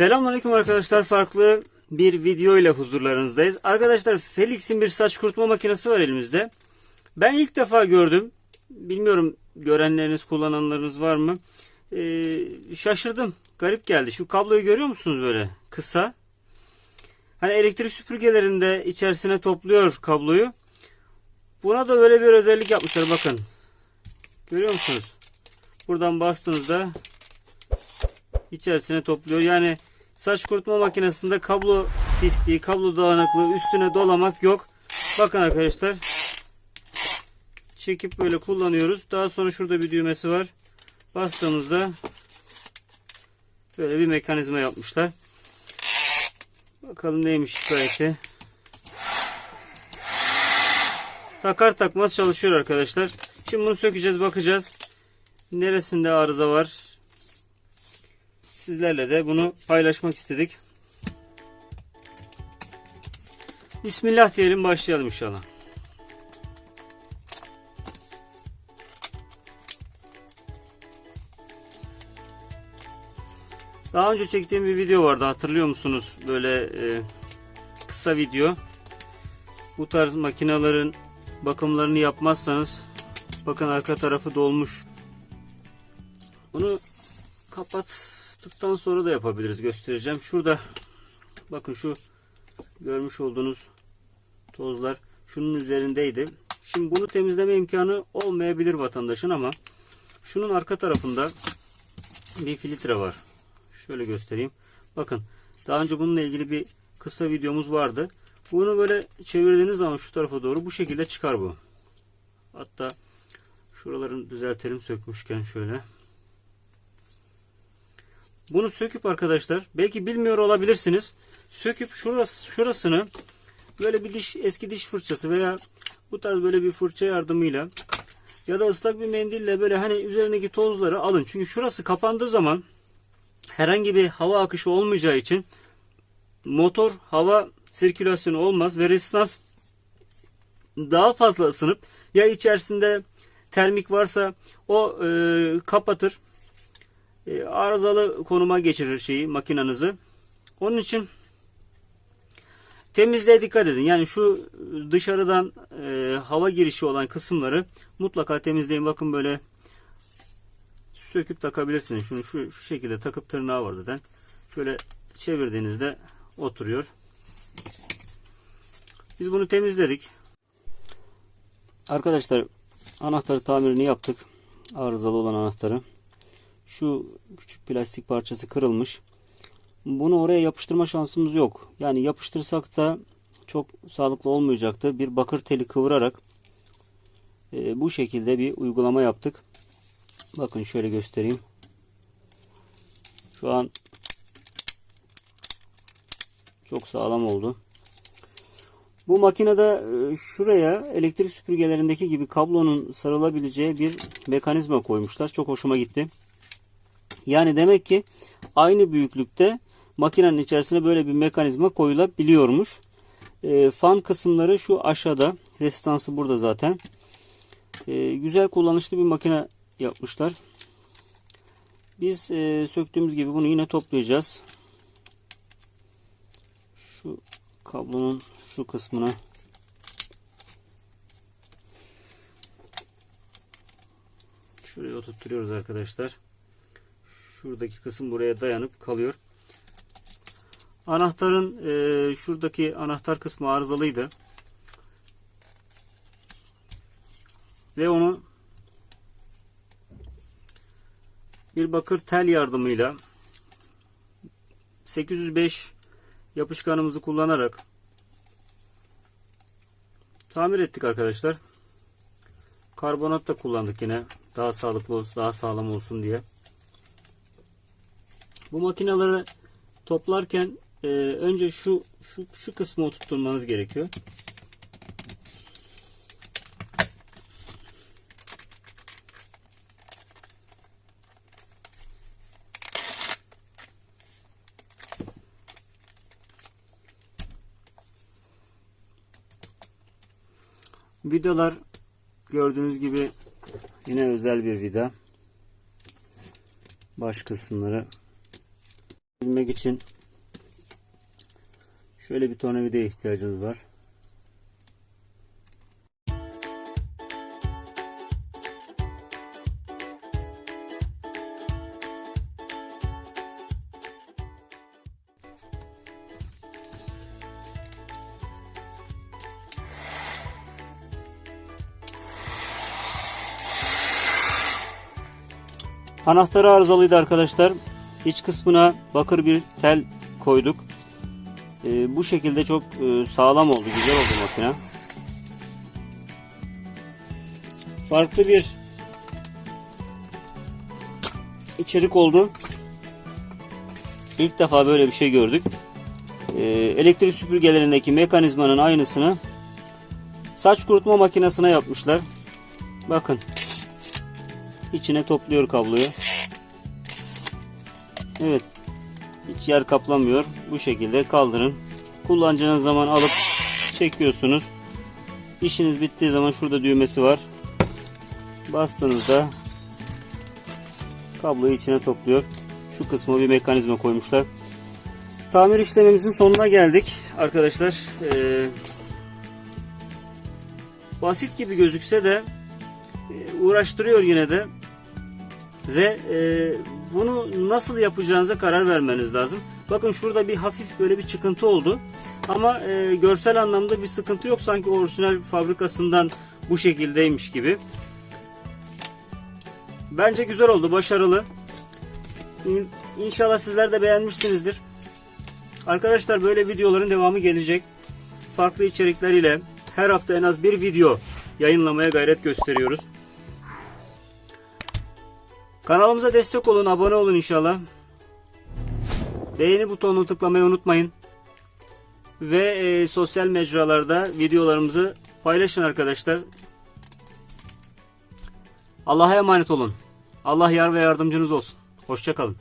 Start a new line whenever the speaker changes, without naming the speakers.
Selamünaleyküm arkadaşlar. Farklı bir video ile huzurlarınızdayız. Arkadaşlar Felix'in bir saç kurutma makinesi var elimizde. Ben ilk defa gördüm. Bilmiyorum görenleriniz, kullananlarınız var mı? Ee, şaşırdım. Garip geldi. Şu kabloyu görüyor musunuz böyle? Kısa. Hani elektrik süpürgelerinde içerisine topluyor kabloyu. Buna da böyle bir özellik yapmışlar bakın. Görüyor musunuz? Buradan bastığınızda içerisine topluyor. Yani saç kurutma makinesinde kablo pisliği, kablo dağınıklığı üstüne dolamak yok. Bakın arkadaşlar. Çekip böyle kullanıyoruz. Daha sonra şurada bir düğmesi var. Bastığımızda böyle bir mekanizma yapmışlar. Bakalım neymiş şikayeti. Takar takmaz çalışıyor arkadaşlar. Şimdi bunu sökeceğiz bakacağız. Neresinde arıza var? Sizlerle de bunu paylaşmak istedik. Bismillah diyelim başlayalım inşallah. Daha önce çektiğim bir video vardı hatırlıyor musunuz? Böyle e, kısa video. Bu tarz makinelerin bakımlarını yapmazsanız bakın arka tarafı dolmuş. Bunu kapattıktan sonra da yapabiliriz. Göstereceğim. Şurada bakın şu görmüş olduğunuz tozlar şunun üzerindeydi. Şimdi bunu temizleme imkanı olmayabilir vatandaşın ama şunun arka tarafında bir filtre var. Şöyle göstereyim. Bakın daha önce bununla ilgili bir kısa videomuz vardı. Bunu böyle çevirdiğiniz zaman şu tarafa doğru bu şekilde çıkar bu. Hatta şuraların düzeltelim sökmüşken şöyle. Bunu söküp arkadaşlar belki bilmiyor olabilirsiniz. Söküp şurası, şurasını böyle bir diş eski diş fırçası veya bu tarz böyle bir fırça yardımıyla ya da ıslak bir mendille böyle hani üzerindeki tozları alın. Çünkü şurası kapandığı zaman herhangi bir hava akışı olmayacağı için motor hava sirkülasyonu olmaz ve resistans daha fazla ısınıp ya içerisinde termik varsa o e, kapatır e, arızalı konuma geçirir şeyi makinanızı. Onun için temizliğe dikkat edin. Yani şu dışarıdan e, hava girişi olan kısımları mutlaka temizleyin. Bakın böyle söküp takabilirsiniz. Şunu şu, şu şekilde takıp tırnağı var zaten. Şöyle çevirdiğinizde oturuyor. Biz bunu temizledik. Arkadaşlar anahtarı tamirini yaptık. Arızalı olan anahtarı. Şu küçük plastik parçası kırılmış. Bunu oraya yapıştırma şansımız yok. Yani yapıştırsak da çok sağlıklı olmayacaktı. Bir bakır teli kıvırarak e, bu şekilde bir uygulama yaptık. Bakın şöyle göstereyim. Şu an çok sağlam oldu. Bu makinede e, şuraya elektrik süpürgelerindeki gibi kablonun sarılabileceği bir mekanizma koymuşlar. Çok hoşuma gitti. Yani demek ki aynı büyüklükte makinenin içerisine böyle bir mekanizma koyulabiliyormuş. E, fan kısımları şu aşağıda. Resistansı burada zaten. E, güzel kullanışlı bir makine yapmışlar. Biz e, söktüğümüz gibi bunu yine toplayacağız. Şu kablonun şu kısmına şuraya oturtuyoruz arkadaşlar. Şuradaki kısım buraya dayanıp kalıyor. Anahtarın e, şuradaki anahtar kısmı arızalıydı. Ve onu bir bakır tel yardımıyla 805 yapışkanımızı kullanarak tamir ettik arkadaşlar. Karbonat da kullandık yine daha sağlıklı olsun, daha sağlam olsun diye. Bu makineleri toplarken e, önce şu şu şu kısmı oturtmanız gerekiyor. Vidalar gördüğünüz gibi yine özel bir vida. Baş kısımları Bilmek için şöyle bir tornavidaya ihtiyacınız var. Anahtarı arızalıydı arkadaşlar. İç kısmına bakır bir tel koyduk. Ee, bu şekilde çok e, sağlam oldu, güzel oldu makine. Farklı bir içerik oldu. İlk defa böyle bir şey gördük. Ee, elektrik süpürgelerindeki mekanizmanın aynısını saç kurutma makinesine yapmışlar. Bakın. İçine topluyor kabloyu. Evet. Hiç yer kaplamıyor. Bu şekilde kaldırın. Kullanacağınız zaman alıp çekiyorsunuz. İşiniz bittiği zaman şurada düğmesi var. Bastığınızda kabloyu içine topluyor. Şu kısmı bir mekanizma koymuşlar. Tamir işlemimizin sonuna geldik arkadaşlar. Ee, basit gibi gözükse de uğraştırıyor yine de ve e, bunu nasıl yapacağınıza karar vermeniz lazım. Bakın şurada bir hafif böyle bir çıkıntı oldu. Ama e, görsel anlamda bir sıkıntı yok. Sanki orijinal fabrikasından bu şekildeymiş gibi. Bence güzel oldu, başarılı. İn- İnşallah sizler de beğenmişsinizdir. Arkadaşlar böyle videoların devamı gelecek. Farklı içerikler ile her hafta en az bir video yayınlamaya gayret gösteriyoruz. Kanalımıza destek olun, abone olun inşallah. Beğeni butonunu tıklamayı unutmayın. Ve e, sosyal mecralarda videolarımızı paylaşın arkadaşlar. Allah'a emanet olun. Allah yar ve yardımcınız olsun. Hoşçakalın.